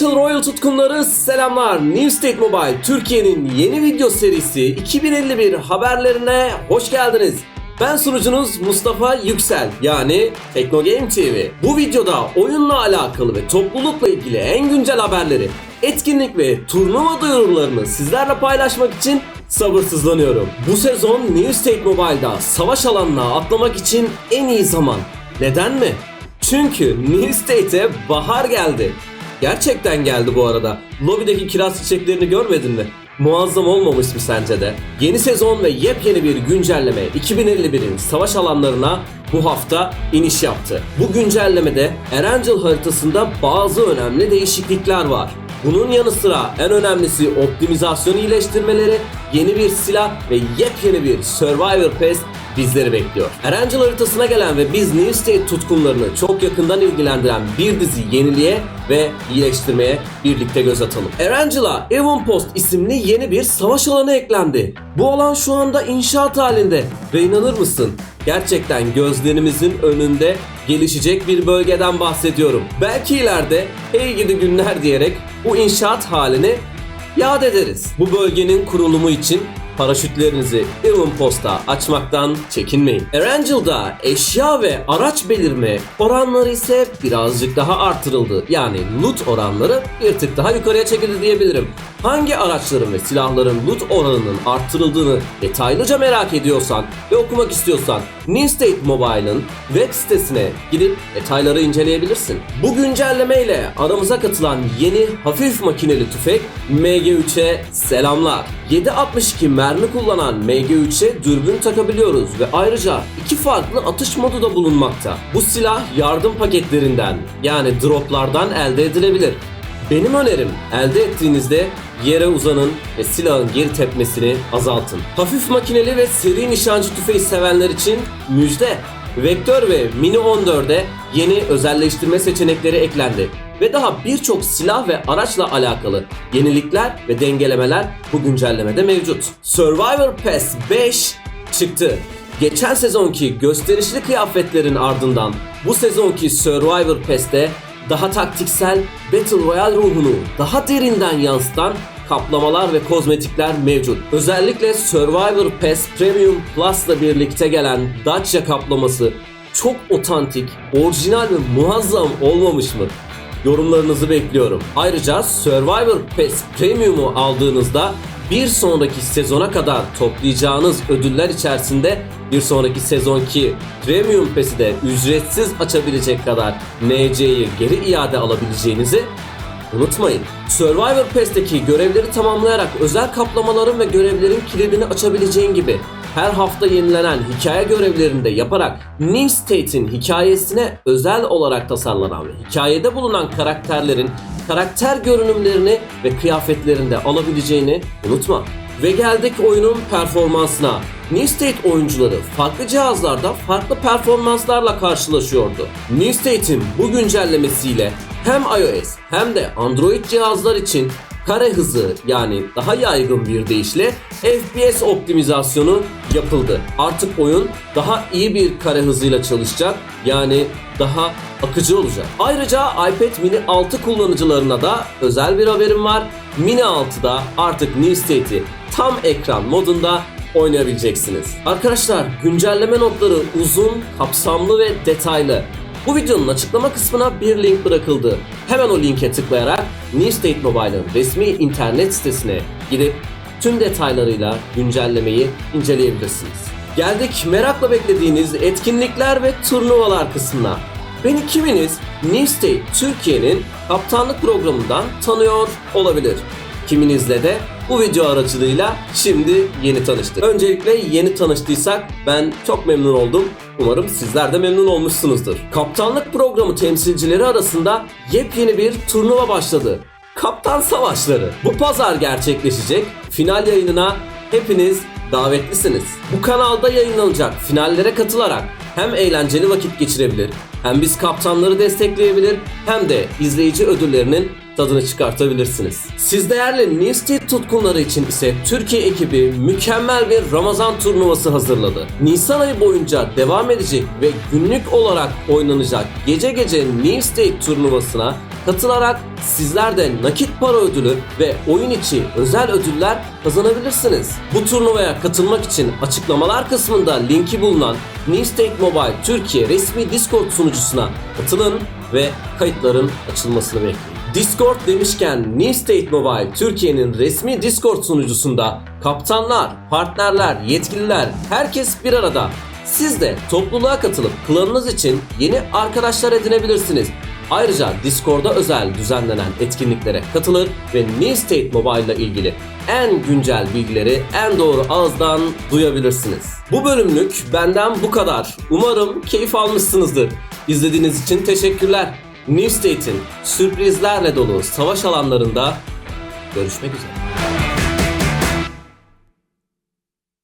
Battle Royale tutkunları selamlar. New State Mobile Türkiye'nin yeni video serisi 2051 haberlerine hoş geldiniz. Ben sunucunuz Mustafa Yüksel yani Teknogame TV. Bu videoda oyunla alakalı ve toplulukla ilgili en güncel haberleri, etkinlik ve turnuva duyurularını sizlerle paylaşmak için sabırsızlanıyorum. Bu sezon New State Mobile'da savaş alanına atlamak için en iyi zaman. Neden mi? Çünkü New State'e bahar geldi. Gerçekten geldi bu arada. Lobideki kiraz çiçeklerini görmedin mi? Muazzam olmamış mı sence de? Yeni sezon ve yepyeni bir güncelleme 2051'in savaş alanlarına bu hafta iniş yaptı. Bu güncellemede Erangel haritasında bazı önemli değişiklikler var. Bunun yanı sıra en önemlisi optimizasyon iyileştirmeleri, yeni bir silah ve yepyeni bir Survivor Pass bizleri bekliyor. Erangel haritasına gelen ve biz New State tutkunlarını çok yakından ilgilendiren bir dizi yeniliğe ve iyileştirmeye birlikte göz atalım. Erangel'a Avonpost isimli yeni bir savaş alanı eklendi. Bu alan şu anda inşaat halinde ve inanır mısın? Gerçekten gözlerimizin önünde gelişecek bir bölgeden bahsediyorum. Belki ileride hey gidi günler diyerek bu inşaat halini yad ederiz. Bu bölgenin kurulumu için paraşütlerinizi Avonpost'a açmaktan çekinmeyin. Erangel'da eşya ve araç belirme oranları ise birazcık daha artırıldı. Yani loot oranları bir tık daha yukarıya çekildi diyebilirim. Hangi araçların ve silahların loot oranının arttırıldığını detaylıca merak ediyorsan ve okumak istiyorsan New State Mobile'ın web sitesine gidip detayları inceleyebilirsin. Bu güncelleme ile aramıza katılan yeni hafif makineli tüfek MG3'e selamlar. 7.62 mermi kullanan MG3'e dürbün takabiliyoruz ve ayrıca iki farklı atış modu da bulunmakta. Bu silah yardım paketlerinden yani droplardan elde edilebilir. Benim önerim elde ettiğinizde yere uzanın ve silahın geri tepmesini azaltın. Hafif makineli ve seri nişancı tüfeği sevenler için müjde. Vektör ve Mini 14'e yeni özelleştirme seçenekleri eklendi ve daha birçok silah ve araçla alakalı yenilikler ve dengelemeler bu güncellemede mevcut. Survivor Pass 5 çıktı. Geçen sezonki gösterişli kıyafetlerin ardından bu sezonki Survivor Pass'te daha taktiksel Battle Royale ruhunu daha derinden yansıtan kaplamalar ve kozmetikler mevcut. Özellikle Survivor Pass Premium Plus'la birlikte gelen Dacia kaplaması çok otantik, orijinal ve muazzam olmamış mı? Yorumlarınızı bekliyorum. Ayrıca Survivor Pass Premium'u aldığınızda bir sonraki sezona kadar toplayacağınız ödüller içerisinde bir sonraki sezonki Premium Pass'i de ücretsiz açabilecek kadar NC'yi geri iade alabileceğinizi unutmayın. Survivor Pass'teki görevleri tamamlayarak özel kaplamaların ve görevlerin kilidini açabileceğin gibi her hafta yenilenen hikaye görevlerinde yaparak New State'in hikayesine özel olarak tasarlanan ve hikayede bulunan karakterlerin karakter görünümlerini ve kıyafetlerini de alabileceğini unutma. Ve geldik oyunun performansına. New State oyuncuları farklı cihazlarda farklı performanslarla karşılaşıyordu. New State'in bu güncellemesiyle hem iOS hem de Android cihazlar için kare hızı yani daha yaygın bir deyişle FPS optimizasyonu yapıldı. Artık oyun daha iyi bir kare hızıyla çalışacak. Yani daha akıcı olacak. Ayrıca iPad mini 6 kullanıcılarına da özel bir haberim var. Mini 6'da artık New State'i tam ekran modunda oynayabileceksiniz. Arkadaşlar güncelleme notları uzun, kapsamlı ve detaylı. Bu videonun açıklama kısmına bir link bırakıldı. Hemen o linke tıklayarak New State Mobile'ın resmi internet sitesine gidip tüm detaylarıyla güncellemeyi inceleyebilirsiniz. Geldik merakla beklediğiniz etkinlikler ve turnuvalar kısmına. Beni kiminiz New State Türkiye'nin kaptanlık programından tanıyor olabilir. Kiminizle de bu video aracılığıyla şimdi yeni tanıştık. Öncelikle yeni tanıştıysak ben çok memnun oldum. Umarım sizler de memnun olmuşsunuzdur. Kaptanlık programı temsilcileri arasında yepyeni bir turnuva başladı. Kaptan Savaşları. Bu pazar gerçekleşecek. Final yayınına hepiniz davetlisiniz. Bu kanalda yayınlanacak finallere katılarak hem eğlenceli vakit geçirebilir, hem biz kaptanları destekleyebilir, hem de izleyici ödüllerinin tadını çıkartabilirsiniz. Siz değerli State tutkunları için ise Türkiye ekibi mükemmel bir Ramazan turnuvası hazırladı. Nisan ayı boyunca devam edecek ve günlük olarak oynanacak gece gece New turnuvasına katılarak sizler de nakit para ödülü ve oyun içi özel ödüller kazanabilirsiniz. Bu turnuvaya katılmak için açıklamalar kısmında linki bulunan New State Mobile Türkiye resmi Discord sunucusuna katılın ve kayıtların açılmasını bekleyin. Discord demişken New State Mobile Türkiye'nin resmi Discord sunucusunda kaptanlar, partnerler, yetkililer herkes bir arada. Siz de topluluğa katılıp klanınız için yeni arkadaşlar edinebilirsiniz. Ayrıca Discord'da özel düzenlenen etkinliklere katılır ve New State Mobile ile ilgili en güncel bilgileri en doğru ağızdan duyabilirsiniz. Bu bölümlük benden bu kadar. Umarım keyif almışsınızdır. İzlediğiniz için teşekkürler. New State'in sürprizlerle dolu savaş alanlarında görüşmek üzere.